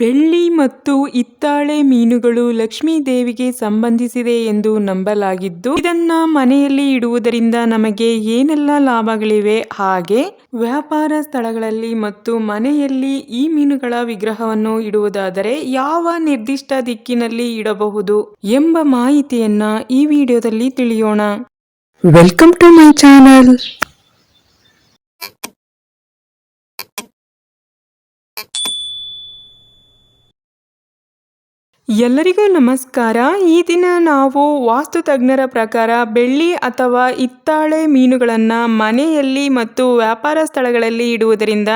ಬೆಳ್ಳಿ ಮತ್ತು ಇತ್ತಾಳೆ ಮೀನುಗಳು ಲಕ್ಷ್ಮೀ ದೇವಿಗೆ ಸಂಬಂಧಿಸಿದೆ ಎಂದು ನಂಬಲಾಗಿದ್ದು, ಇದನ್ನ ಮನೆಯಲ್ಲಿ ಇಡುವುದರಿಂದ ನಮಗೆ ಏನೆಲ್ಲ ಲಾಭಗಳಿವೆ? ಹಾಗೆ ವ್ಯಾಪಾರ ಸ್ಥಳಗಳಲ್ಲಿ ಮತ್ತು ಮನೆಯಲ್ಲಿ ಈ ಮೀನುಗಳ ವಿಗ್ರಹವನ್ನು ಇಡುವುದಾದರೆ ಯಾವ ನಿರ್ದಿಷ್ಟ ದಿಕ್ಕಿನಲ್ಲಿ ಇಡಬಹುದು ಎಂಬ ಮಾಹಿತಿಯನ್ನ ಈ ವಿಡಿಯೋದಲ್ಲಿ ತಿಳಿಯೋಣ. ವೆಲ್ಕಮ್ ಟು ಮೈ ಚಾನಲ್ ಎಲ್ಲರಿಗೂ ನಮಸ್ಕಾರ. ಈ ದಿನ ನಾವು ವಾಸ್ತು ತಜ್ಞರ ಪ್ರಕಾರ ಬೆಳ್ಳಿ ಅಥವಾ ಹಿತ್ತಾಳೆ ಮೀನುಗಳನ್ನು ಮನೆಯಲ್ಲಿ ಮತ್ತು ವ್ಯಾಪಾರ ಸ್ಥಳಗಳಲ್ಲಿ ಇಡುವುದರಿಂದ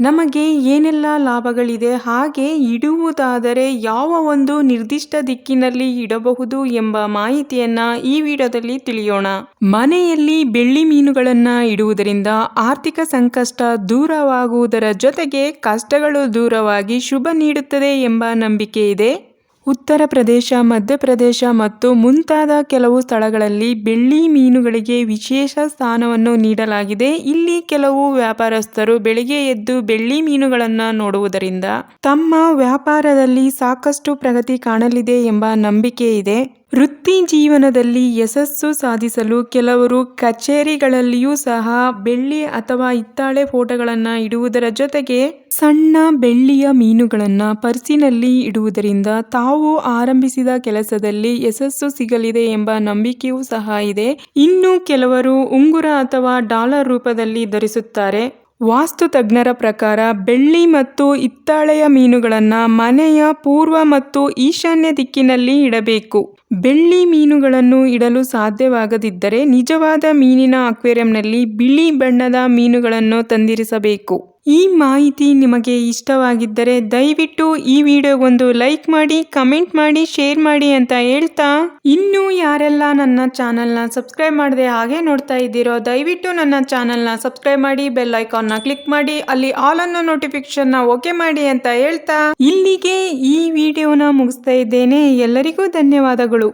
ನಮಗೆ ಏನೆಲ್ಲ ಲಾಭಗಳಿದೆ, ಹಾಗೆ ಇಡುವುದಾದರೆ ಯಾವ ಒಂದು ನಿರ್ದಿಷ್ಟ ದಿಕ್ಕಿನಲ್ಲಿ ಇಡಬಹುದು ಎಂಬ ಮಾಹಿತಿಯನ್ನ ಈ ವಿಡಿಯೋದಲ್ಲಿ ತಿಳಿಯೋಣ. ಮನೆಯಲ್ಲಿ ಬೆಳ್ಳಿ ಮೀನುಗಳನ್ನ ಇಡುವುದರಿಂದ ಆರ್ಥಿಕ ಸಂಕಷ್ಟ ದೂರವಾಗುವುದರ ಜೊತೆಗೆ ಕಷ್ಟಗಳು ದೂರವಾಗಿ ಶುಭ ನೀಡುತ್ತದೆ ಎಂಬ ನಂಬಿಕೆ ಇದೆ. ಉತ್ತರ ಪ್ರದೇಶ ಮಧ್ಯಪ್ರದೇಶ ಮತ್ತು ಮುಂತಾದ ಕೆಲವು ಸ್ಥಳಗಳಲ್ಲಿ ಬೆಳ್ಳಿ ಮೀನುಗಳಿಗೆ ವಿಶೇಷ ಸ್ಥಾನವನ್ನು ನೀಡಲಾಗಿದೆ. ಇಲ್ಲಿ ಕೆಲವು ವ್ಯಾಪಾರಸ್ಥರು ಬೆಳಿಗ್ಗೆ ಎದ್ದು ಬೆಳ್ಳಿ ಮೀನುಗಳನ್ನು ನೋಡುವುದರಿಂದ ತಮ್ಮ ವ್ಯಾಪಾರದಲ್ಲಿ ಸಾಕಷ್ಟು ಪ್ರಗತಿ ಕಾಣಲಿದೆ ಎಂಬ ನಂಬಿಕೆ ಇದೆ. ವೃತ್ತಿ ಜೀವನದಲ್ಲಿ ಯಶಸ್ಸು ಸಾಧಿಸಲು ಕೆಲವರು ಕಚೇರಿಗಳಲ್ಲಿಯೂ ಸಹ ಬೆಳ್ಳಿ ಅಥವಾ ಹಿತ್ತಾಳೆ ಫೋಟೋಗಳನ್ನು ಇಡುವುದರ ಜೊತೆಗೆ ಸಣ್ಣ ಬೆಳ್ಳಿಯ ಮೀನುಗಳನ್ನು ಪರ್ಸಿನಲ್ಲಿ ಇಡುವುದರಿಂದ ತಾವು ಆರಂಭಿಸಿದ ಕೆಲಸದಲ್ಲಿ ಯಶಸ್ಸು ಸಿಗಲಿದೆ ಎಂಬ ನಂಬಿಕೆಯೂ ಸಹ ಇದೆ. ಇನ್ನು ಕೆಲವರು ಉಂಗುರ ಅಥವಾ ಡಾಲರ್ ರೂಪದಲ್ಲಿ ಧರಿಸುತ್ತಾರೆ. ವಾಸ್ತು ತಜ್ಞರ ಪ್ರಕಾರ ಬೆಳ್ಳಿ ಮತ್ತು ಹಿತ್ತಾಳೆಯ ಮೀನುಗಳನ್ನು ಮನೆಯ ಪೂರ್ವ ಮತ್ತು ಈಶಾನ್ಯ ದಿಕ್ಕಿನಲ್ಲಿ ಇಡಬೇಕು. ಬೆಳ್ಳಿ ಮೀನುಗಳನ್ನು ಇಡಲು ಸಾಧ್ಯವಾಗದಿದ್ದರೆ ನಿಜವಾದ ಮೀನಿನ ಅಕ್ವೇರಿಯಂನಲ್ಲಿ ಬಿಳಿ ಬಣ್ಣದ ಮೀನುಗಳನ್ನು ತಂದಿರಿಸಬೇಕು. ಈ ಮಾಹಿತಿ ನಿಮಗೆ ಇಷ್ಟವಾಗಿದ್ದರೆ ದಯವಿಟ್ಟು ಈ ವಿಡಿಯೋಗೊಂದು ಲೈಕ್ ಮಾಡಿ, ಕಮೆಂಟ್ ಮಾಡಿ, ಶೇರ್ ಮಾಡಿ ಅಂತ ಹೇಳ್ತಾ ಇನ್ನೂ ಯಾರೆಲ್ಲ ನನ್ನ ಚಾನಲ್ನ ಸಬ್ಸ್ಕ್ರೈಬ್ ಮಾಡದೆ ಹಾಗೆ ನೋಡ್ತಾ ಇದ್ದೀರೋ ದಯವಿಟ್ಟು ನನ್ನ ಚಾನಲ್ನ ಸಬ್ಸ್ಕ್ರೈಬ್ ಮಾಡಿ, ಬೆಲ್ ಐಕಾನ್ನ ಕ್ಲಿಕ್ ಮಾಡಿ, ಅಲ್ಲಿ ಆಲ್ ಅನ್ನೋ ನೋಟಿಫಿಕೇಶನ್ನ ಓಕೆ ಮಾಡಿ ಅಂತ ಹೇಳ್ತಾ ಇಲ್ಲಿಗೆ ಈ ವಿಡಿಯೋನ ಮುಗಿಸ್ತಾ ಇದ್ದೇನೆ. ಎಲ್ಲರಿಗೂ ಧನ್ಯವಾದಗಳು.